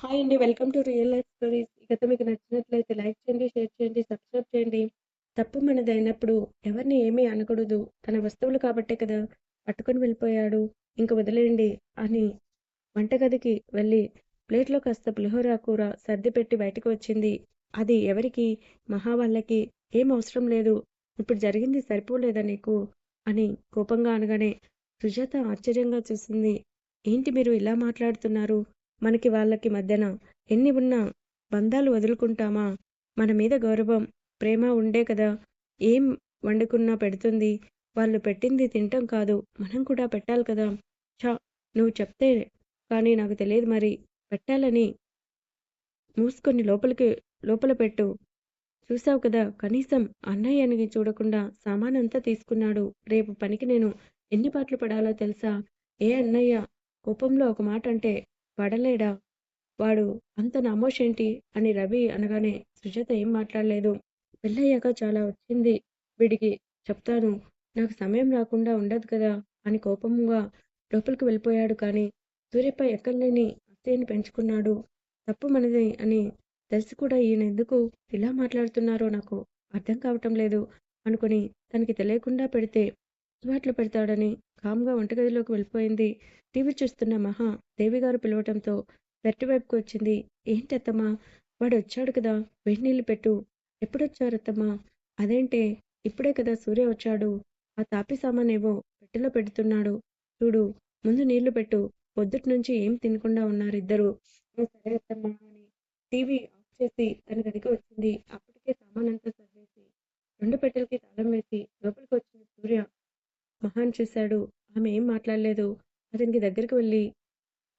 Hi అండి. Welcome to real life stories. గత మీకు నచ్చినట్లయితే లైక్ చేయండి, షేర్ చేయండి, సబ్స్క్రైబ్ చేయండి. తప్పు మనదైనప్పుడు ఎవరిని ఏమీ అనకూడదు. తన వస్తువులు కాబట్టే కదా పట్టుకొని వెళ్ళిపోయాడు. ఇంక వదిలేయండి అని వంటగదికి వెళ్ళి ప్లేట్‌లో కాస్త పులిహోర కూర సర్దిపెట్టి బయటకు వచ్చింది. అది ఎవరికి? మహా వాళ్ళకి. ఏం అవసరం లేదు. ఇప్పుడు జరిగింది సరిపోలేదా నీకు? అని కోపంగా అనగానే సుజాత ఆశ్చర్యంగా చూసింది. ఏంటి మీరు ఇలా మాట్లాడుతున్నారు? మనకి వాళ్ళకి మధ్యన ఎన్ని ఉన్నా బంధాలు వదులుకుంటామా? మన మీద గౌరవం, ప్రేమ ఉండే కదా ఏం వండుకున్నా పెడుతుంది. వాళ్ళు పెట్టింది తింటం కాదు. మనం కూడా పెట్టాలి కదా! ఛా నువ్వు చెప్తే కానీ నాకు తెలియదు మరి. పెట్టాలని మూసుకొని లోపలికి లోపల పెట్టు. చూసావు కదా! కనీసం అన్నయ్యని చూడకుండా సామానంతా తీసుకున్నాడు. రేపు పనికి నేను ఎన్ని పాటలు పడాలో తెలుసా? ఏ అన్నయ్య కోపంలో ఒక మాట అంటే పడలేడా? వాడు అంత నామోషేంటి? అని రవి అనగానే సుజాత ఏం మాట్లాడలేదు. పెళ్ళయ్యాక చాలా వచ్చింది వీడికి చెప్తాను. నాకు సమయం రాకుండా ఉండదు కదా! అని కోపంగా లోపలికి వెళ్ళిపోయాడు కానీ సూర్యపై ఎక్కర్లేని అత్తయ్యని పెంచుకున్నాడు. తప్పు మనది అని తెలిసి కూడా ఈయన ఎందుకు ఇలా మాట్లాడుతున్నారో నాకు అర్థం కావటం లేదు అనుకుని తనకి తెలియకుండా పెడితే అలవాట్లు పెడతాడని కామ్గా వంటగదిలోకి వెళ్ళిపోయింది. టీవీ చూస్తున్న మహా దేవిగారు పిలవటంతో పెరటి వైపుకు వచ్చింది. ఏంటి అత్తమ్మా? వాడొచ్చాడు కదా! వెన్నీళ్ళు పెట్టు. ఎప్పుడొచ్చారత్తమ్మా అదేంటే ఇప్పుడే కదా సూర్య వచ్చాడు. ఆ తాపి సామానేవో పెట్టెలో పెడుతున్నాడు. చూడు ముందు నీళ్ళు పెట్టు. పొద్దుట్నుంచి ఏం తినకుండా ఉన్నారిద్దరూ. ఓ సరే అత్తమ్మా అని టీవీ ఆఫ్ చేసి తన గదికి వచ్చింది. అప్పటికే సామానంతా సర్వేసి రెండు పెట్టెలకి తాళం వేసి లోపలికి వచ్చిన సూర్య మహాన్ చూశాడు. ఆమె ఏం మాట్లాడలేదు. అతనికి దగ్గరికి వెళ్ళి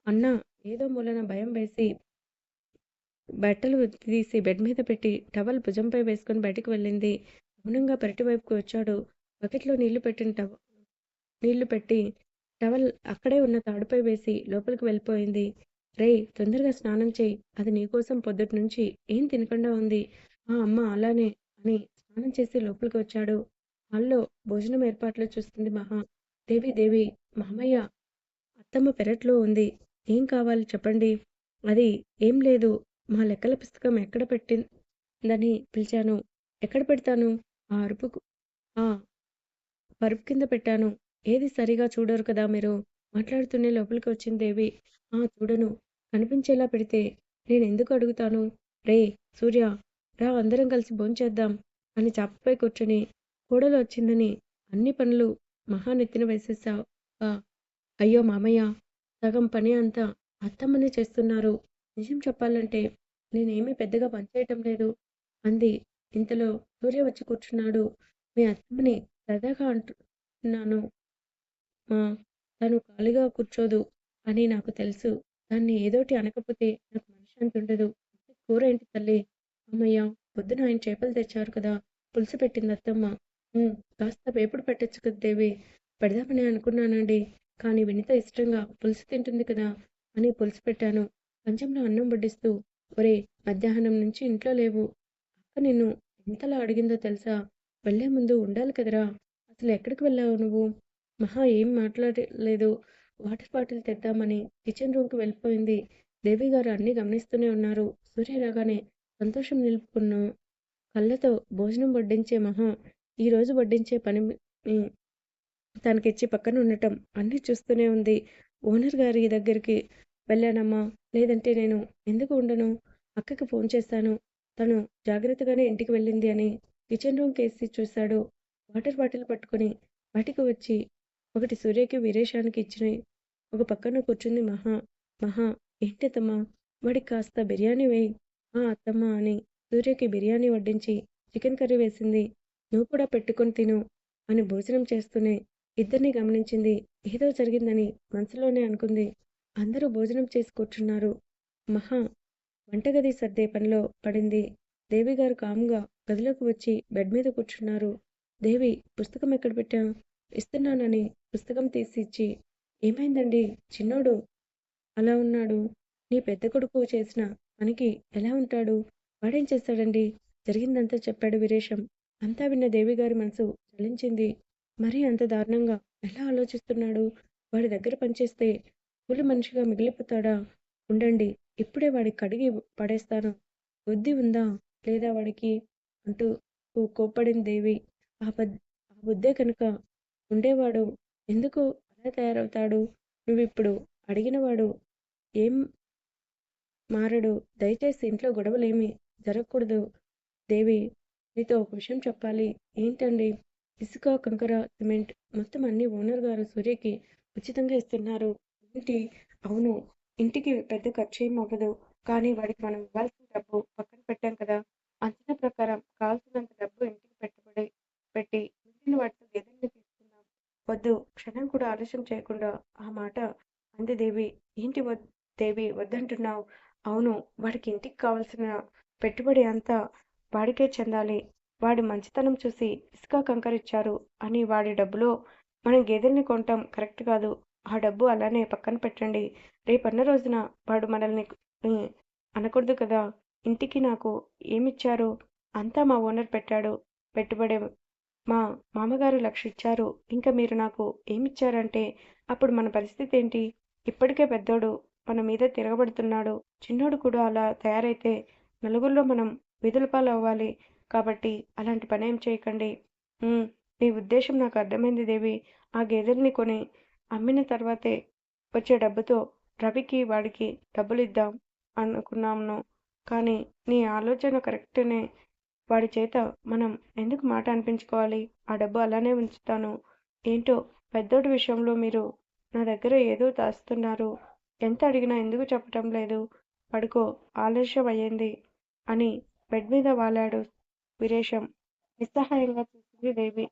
అన్నా ఏదో మూలన భయం వేసి బట్టలు తీసి బెడ్ మీద పెట్టి టవల్ భుజంపై వేసుకొని బయటికి వెళ్ళింది. మౌనంగా పెరటి వైపుకు వచ్చాడు. బకెట్లో నీళ్ళు పెట్టిన టవ నీళ్ళు పెట్టి టవల్ అక్కడే ఉన్న తాడుపై వేసి లోపలికి వెళ్ళిపోయింది. రేయ్ తొందరగా స్నానం చేయి అది నీకోసం పొద్దుటి నుంచి ఏం తినకుండా ఉంది. ఆ అమ్మ అలానే అని స్నానం చేసి లోపలికి వచ్చాడు. హాల్లో భోజనం ఏర్పాట్లు చూస్తుంది మహా. దేవి దేవి మామయ్య అత్తమ్మ పెరట్లో ఉంది. ఏం కావాలి చెప్పండి. అది ఏం లేదు. మా లెక్కల పుస్తకం ఎక్కడ పెట్టిందని పిలిచాను. ఎక్కడ పెడతాను? ఆ అరుపుకు ఆ పరుపు కింద పెట్టాను. ఏది సరిగా చూడరు కదా మీరు. మాట్లాడుతూనే లోపలికి వచ్చింది దేవి. ఆ చూడను. కనిపించేలా పెడితే నేను ఎందుకు అడుగుతాను. రే సూర్య రా అందరం కలిసి భోంచేద్దాం అని చాపపై కూర్చొని కోడలు వచ్చిందని అన్ని పనులు మహా నెత్తిన వేసేశావా? అయ్యో మామయ్య! సగం పని అంతా అత్తమ్మనే చేస్తున్నారు. నిజం చెప్పాలంటే నేనేమీ పెద్దగా పనిచేయటం లేదు అంది. ఇంతలో సూర్య వచ్చి కూర్చున్నాడు. మీ అత్తమ్మని సరదాగా అంటున్నాను మా తను ఖాళీగా కూర్చోదు అని నాకు తెలుసు. దాన్ని ఏదోటి అనకపోతే నాకు మనశ్శాంతి ఉండదు. కూర ఏంటి తల్లి అమ్మయ్య! పొద్దున ఆయన చేపలు తెచ్చారు కదా! పులుసు పెట్టింది అత్తమ్మ. కాస్త వేపుడు పెట్టొచ్చు కదా దేవి. పెడదామని అనుకున్నానండి. కానీ వినిత ఇష్టంగా పులుసు తింటుంది కదా అని పులుసు పెట్టాను. కంచంలో అన్నం వడ్డిస్తూ ఒరే మధ్యాహ్నం నుంచి ఇంట్లో లేవు. అక్క నిన్ను ఎంతలా అడిగిందో తెలుసా? వెళ్ళే ముందు ఉండాలి కదరా! అసలు ఎక్కడికి వెళ్ళావు నువ్వు? మహా ఏం మాట్లాడలేదు. వాటర్ బాటిల్ తెద్దామని కిచెన్ రూమ్‌కి వెళ్ళిపోయింది. దేవి గారు అన్నీ గమనిస్తూనే ఉన్నారు. సూర్య రాగానే సంతోషం నిలుపుకున్న కళ్ళతో భోజనం వడ్డించే మహా ఈరోజు వడ్డించే పని తనకిచ్చి పక్కన ఉండటం అన్నీ చూస్తూనే ఉంది. ఓనర్ గారి దగ్గరికి వెళ్ళానమ్మా. లేదంటే నేను ఎందుకు ఉండను? అక్కకి ఫోన్ చేశాను. తను జాగ్రత్తగానే ఇంటికి వెళ్ళింది అని కిచెన్ రూమ్ కేసి చూశాడు. వాటర్ బాటిల్ పట్టుకొని బయటికి వచ్చి ఒకటి సూర్యకి, వీరేశానికి ఇచ్చినాయి ఒక పక్కన కూర్చుంది మహా. మహా ఏంటత్తమ్మా? వాడికి కాస్త బిర్యానీ వేయ్. ఆ అత్తమ్మ అని సూర్యకి బిర్యానీ వడ్డించి చికెన్ కర్రీ వేసింది. నువ్వు కూడా పెట్టుకొని తిను అని భోజనం చేస్తూనే ఇద్దరిని గమనించింది. ఏదో జరిగిందని మనసులోనే అనుకుంది. అందరూ భోజనం చేసి కూర్చున్నారు. మహా వంటగది సర్దే పనిలో పడింది. దేవిగారు కాముగా గదిలోకి వచ్చి బెడ్ మీద కూర్చున్నారు. దేవి పుస్తకం ఎక్కడ పెట్టా ఇస్తున్నానని పుస్తకం తీసి ఇచ్చి ఏమైందండి చిన్నోడు అలా ఉన్నాడు. నీ పెద్ద కొడుకు చేసిన పనికి ఎలా ఉంటాడు? వాడేం చేస్తాడండి జరిగిందంతా చెప్పాడు వీరేశం. అంతా విన్న దేవి గారి మనసు చలించింది. మరీ అంత దారుణంగా ఎలా ఆలోచిస్తున్నాడు? వాడి దగ్గర పనిచేస్తే కూలి మనిషిగా మిగిలిపోతాడా? ఉండండి ఇప్పుడే వాడికి కడిగి పడేస్తాను. బుద్ధి ఉందా? లేదా వాడికి? అంటూ కోప్పడింది దేవి. ఆ బద్ ఆ బుద్ధే కనుక ఉండేవాడు ఎందుకు అలా తయారవుతాడు? నువ్విప్పుడు అడిగినవాడు ఏం మారడు? దయచేసి ఇంట్లో గొడవలేమి జరగకూడదు. దేవి మీతో ఒక విషయం చెప్పాలి. ఏంటండి? ఇసుక కంకర సిమెంట్ మొత్తం అన్ని ఓనర్ గారు సూర్యకి ఉచితంగా ఇస్తున్నారు. ఏంటి? అవును ఇంటికి పెద్ద ఖర్చు ఏం అవ్వదు. కానీ వాడికి మనం ఇవ్వాల్సిన డబ్బు పక్కన పెట్టాం కదా. అంచనా ప్రకారం కావాల్సినంత డబ్బు ఇంటికి పెట్టుబడి పెట్టి మిగిలిన వాటితో గేదెల్ని తీసుకుందాం. వద్దు క్షణం కూడా ఆలస్యం చేయకుండా ఆ మాట అంది దేవి. ఏంటి దేవి వద్దంటున్నావు? అవును వాడికి ఇంటికి కావాల్సిన పెట్టుబడి అంతా వాడికే చెందాలి. వాడి మంచితనం చూసి ఇసుక కంకరిచ్చారు అని వాడి డబ్బులో మనం గేదెల్ని కొంటాం కరెక్ట్ కాదు. ఆ డబ్బు అలానే పక్కన పెట్టండి. రేపన్న రోజున వాడు మనల్ని అనకూడదు కదా. ఇంటికి నాకు ఏమిచ్చారు? అంతా మా ఓనర్ పెట్టాడు. పెట్టుబడి మా మామగారు లక్ష ఇచ్చారు. ఇంకా మీరు నాకు ఏమిచ్చారంటే అప్పుడు మన పరిస్థితి ఏంటి? ఇప్పటికే పెద్దోడు మన మీద తిరగబడుతున్నాడు. చిన్నోడు కూడా అలా తయారైతే నలుగురిలో మనం విధుల పాలు అవ్వాలి. కాబట్టి అలాంటి పని ఏం చేయకండి. నీ ఉద్దేశం నాకు అర్థమైంది దేవి. ఆ గేదెల్ని కొని అమ్మిన తర్వాతే వచ్చే డబ్బుతో రవికి వాడికి డబ్బులు ఇద్దాం అనుకున్నాను కానీ నీ ఆలోచన కరెక్ట్నే వాడి చేత మనం ఎందుకు మాట అనిపించుకోవాలి? ఆ డబ్బు అలానే ఉంచుతాను. ఏంటో పెద్దోడి విషయంలో మీరు నా దగ్గర ఏదో దాస్తున్నారు. ఎంత అడిగినా ఎందుకు చెప్పటం లేదు? పడుకో ఆలస్యం అయ్యింది అని బెడ్ మీద వాలాడు వీరేశం. నిస్సహాయంగా చూసింది దేవి.